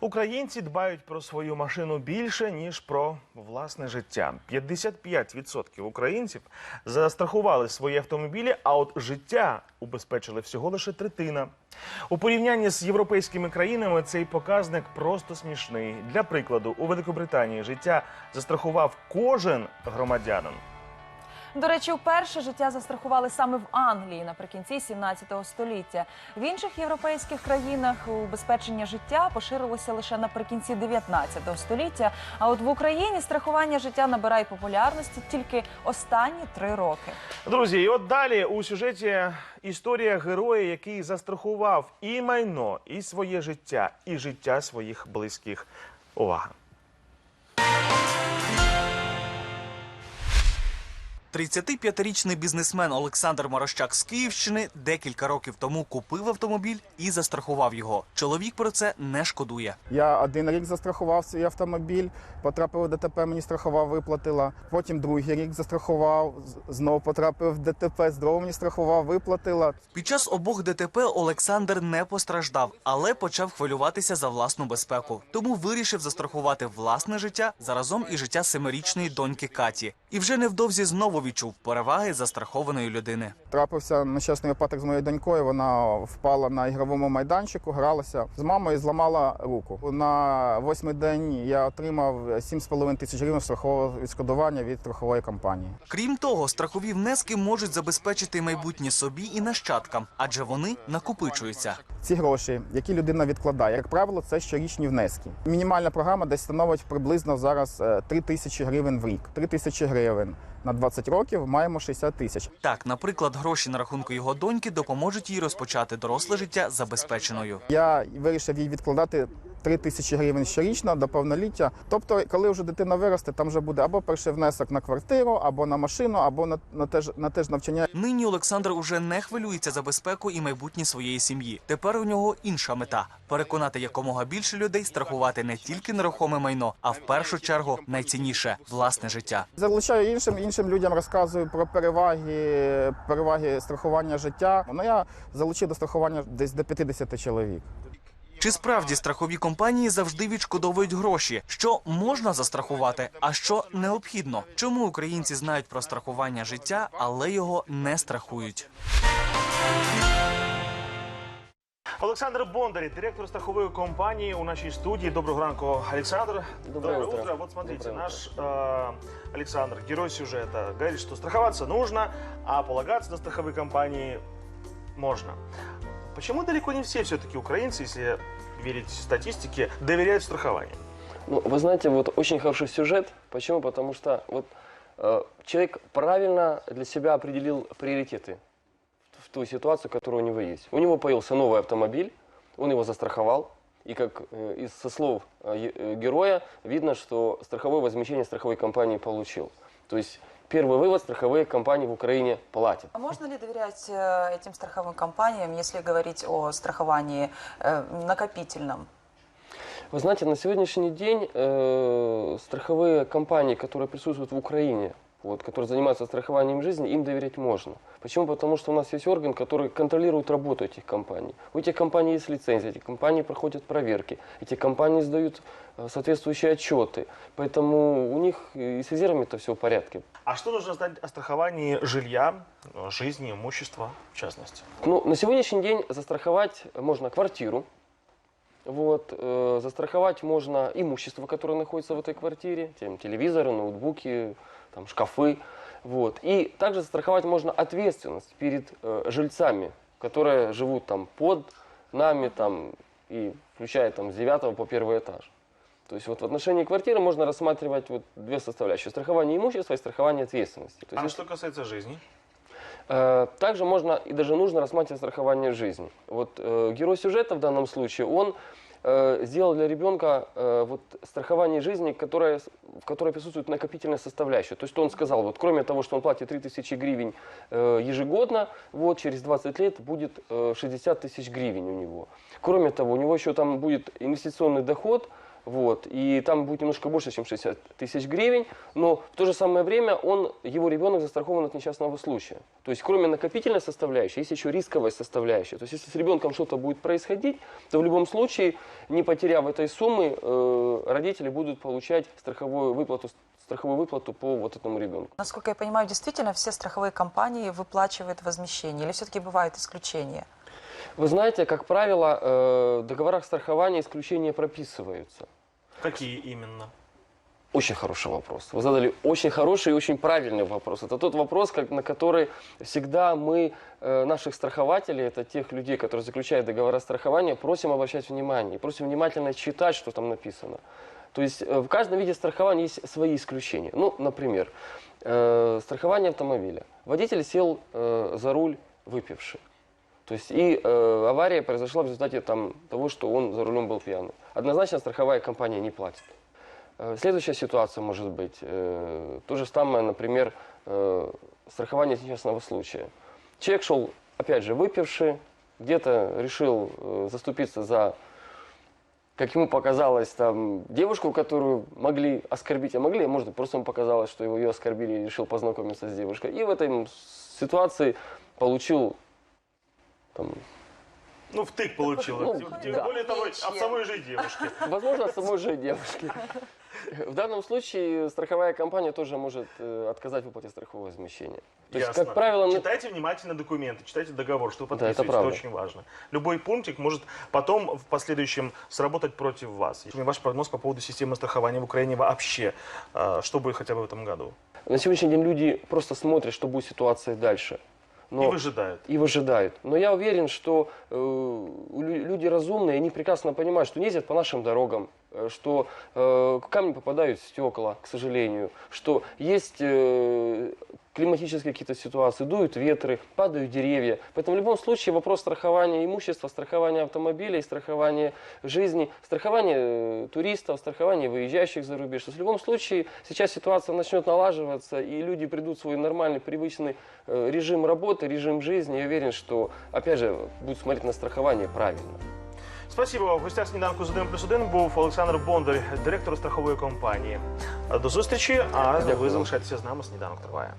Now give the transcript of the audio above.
Українці дбають про свою машину більше ніж про власне життя. 55% українців застрахували свої автомобілі, а от життя убезпечили всього лише третина. У порівнянні з європейськими країнами цей показник просто смішний. Для прикладу, у Великобританії життя застрахував кожен громадянин. До речі, вперше життя застрахували саме в Англії наприкінці 17 століття. В інших європейських країнах убезпечення життя поширилося лише наприкінці 19 століття. А от в Україні страхування життя набирає популярності тільки останні три роки. Друзі, і от далі у сюжеті історія героя, який застрахував і майно, і своє життя, і життя своїх близьких. Увага! 35-річний бізнесмен Олександр Морощак з Київщини декілька років тому купив автомобіль і застрахував його. Чоловік про це не шкодує. Я один рік застрахував свій автомобіль, потрапив в ДТП, мені страхова виплатила. Потім другий рік застрахував, з- знов потрапив в ДТП, знову мені страхова виплатила. Під час обох ДТП Олександр не постраждав, але почав хвилюватися за власну безпеку. Тому вирішив застрахувати власне життя заразом і життя семирічної доньки Каті. І вже невдовзі знову відчув переваги застрахованої людини. Трапився нещасний випадок з моєю донькою. Вона впала на ігровому майданчику, гралася з мамою, і зламала руку. На восьмий день я отримав 7,5 тисяч гривень страхового відшкодування від страхової компанії. Крім того, страхові внески можуть забезпечити майбутнє собі і нащадкам, адже вони накопичуються. Ці гроші, які людина відкладає, як правило, це щорічні внески. Мінімальна програма десь становить приблизно зараз е, 3 тисячі гривень в рік. 3 тисячі гривень на 20 років маємо 60 тисяч. Так, наприклад, гроші на рахунку його доньки допоможуть їй розпочати доросле життя забезпеченою. Я вирішив їй відкладати 3 тисячі гривень щорічно до повноліття. Тобто, коли вже дитина виросте, там вже буде або перший внесок на квартиру, або на машину, або на, на, те, ж, на те ж навчання. Нині Олександр уже не хвилюється за безпеку і майбутнє своєї сім'ї. Тепер у нього інша мета переконати якомога більше людей страхувати не тільки нерухоме майно, а в першу чергу найцінніше власне життя. Залучаю іншим іншим людям, розказую про переваги, переваги страхування життя. Ну я залучив до страхування десь до 50 чоловік. Чи справді страхові компанії завжди відшкодовують гроші, що можна застрахувати, а що необхідно? Чому українці знають про страхування життя, але його не страхують? Олександр Бондарь, директор страхової компанії у нашій студії. Доброго ранку, Александр. Доброе утро. Вот смотрите, Доброе наш э, Александр, герой сюжета, говорит, что страховаться нужно, а полагаться на страховые компании можно. Почему далеко не все все-таки украинцы, если верить статистике, доверяют страхованию? Ну, вы знаете, вот очень хороший сюжет. Почему? Потому что вот э, человек правильно для себя определил приоритеты в ту ситуацию, которая у него есть. У него появился новый автомобиль, он его застраховал. И как э, из со слов э, э, героя видно, что страховое возмещение страховой компании получил. То есть первый вывод, страховые компании в Украине платят. А можно ли доверять э, этим страховым компаниям, если говорить о страховании э, накопительном? Вы знаете, на сегодняшний день э, страховые компании, которые присутствуют в Украине, вот, которые занимаются страхованием жизни, им доверять можно. Почему? Потому что у нас есть орган, который контролирует работу этих компаний. У этих компаний есть лицензия, эти компании проходят проверки, эти компании сдают э, соответствующие отчеты. Поэтому у них и с резервами это все в порядке. А что нужно знать о страховании жилья, э, жизни, имущества в частности? Ну, на сегодняшний день застраховать можно квартиру, вот, э, застраховать можно имущество, которое находится в этой квартире, тем, телевизоры, ноутбуки, там, шкафы. Вот. И также застраховать можно ответственность перед э, жильцами, которые живут там под нами, там, и включая там, с 9 по первый этаж. То есть вот в отношении квартиры можно рассматривать вот две составляющие. Страхование имущества и страхование ответственности. То есть А если- что касается жизни? Э, Также можно и даже нужно рассматривать страхование жизни. Вот э, герой сюжета в данном случае, он э, сделал для ребенка э, вот страхование жизни, которое, в которой присутствует накопительная составляющая. То есть он сказал, вот кроме того, что он платит 3000 гривен э, ежегодно, вот через 20 лет будет э, 60 тысяч гривен у него. Кроме того, у него еще там будет инвестиционный доход Вот, и там будет немножко больше, чем 60 тысяч гривен, но в то же самое время он, его ребенок застрахован от несчастного случая. То есть кроме накопительной составляющей, есть еще рисковая составляющая. То есть если с ребенком что-то будет происходить, то в любом случае, не потеряв этой суммы, э, родители будут получать страховую выплату, страховую выплату по вот этому ребенку. Насколько я понимаю, действительно все страховые компании выплачивают возмещение или все-таки бывают исключения? Вы знаете, как правило, э, в договорах страхования исключения прописываются. Какие именно? Очень хороший вопрос. Вы задали очень хороший и очень правильный вопрос. Это тот вопрос, как, на который всегда мы, э, наших страхователей, это тех людей, которые заключают договора страхования, просим обращать внимание. Просим внимательно читать, что там написано. То есть э, в каждом виде страхования есть свои исключения. Ну, например, э, страхование автомобиля. Водитель сел э, за руль выпивший. То есть и э, авария произошла в результате там, того, что он за рулем был пьяный. Однозначно страховая компания не платит. Э, Следующая ситуация может быть э, то же самое, например, э, страхование несчастного случая. Человек шел, опять же, выпивший, где-то решил заступиться за, как ему показалось, там, девушку, которую могли оскорбить, а могли, а может, просто ему показалось, что его ее оскорбили и решил познакомиться с девушкой. И в этой ситуации получил там, Ну, втык получил. Ну, Тем да. более того, от самой же девушки. Возможно, от самой же девушки. В данном случае страховая компания тоже может э, отказать в выплате страхового возмещения. То есть, Ясно. как правило, на- читайте внимательно документы, читайте договор, что вы Да, это подписываете, это, правда. очень важно. Любой пунктик может потом в последующем сработать против вас. Ваш прогноз по поводу системы страхования в Украине вообще, э, что будет хотя бы в этом году? на сегодняшний день люди просто смотрят, что будет ситуация дальше. Но- И выжидают. и выжидают. Но я уверен, что э, лю- люди разумные, они прекрасно понимают, что не ездят по нашим дорогам, что э, камни попадают в стекла, к сожалению, что есть э, климатические какие-то ситуации, дуют ветры, падают деревья. Поэтому в любом случае вопрос страхования имущества, страхования автомобилей, страхования жизни, страхования э, туристов, страхования выезжающих за рубеж. То есть в любом случае сейчас ситуация начнет налаживаться, и люди придут в свой нормальный, привычный э, режим работы, режим жизни. Я уверен, что, опять же, будут смотреть на страхование правильно. Спасибо. В гостях сніданку з 1 плюс 1 був Олександр Бондар, директор страхової компанії. До зустрічі, а ви Дякую. залишайтеся з нами. Сніданок триває.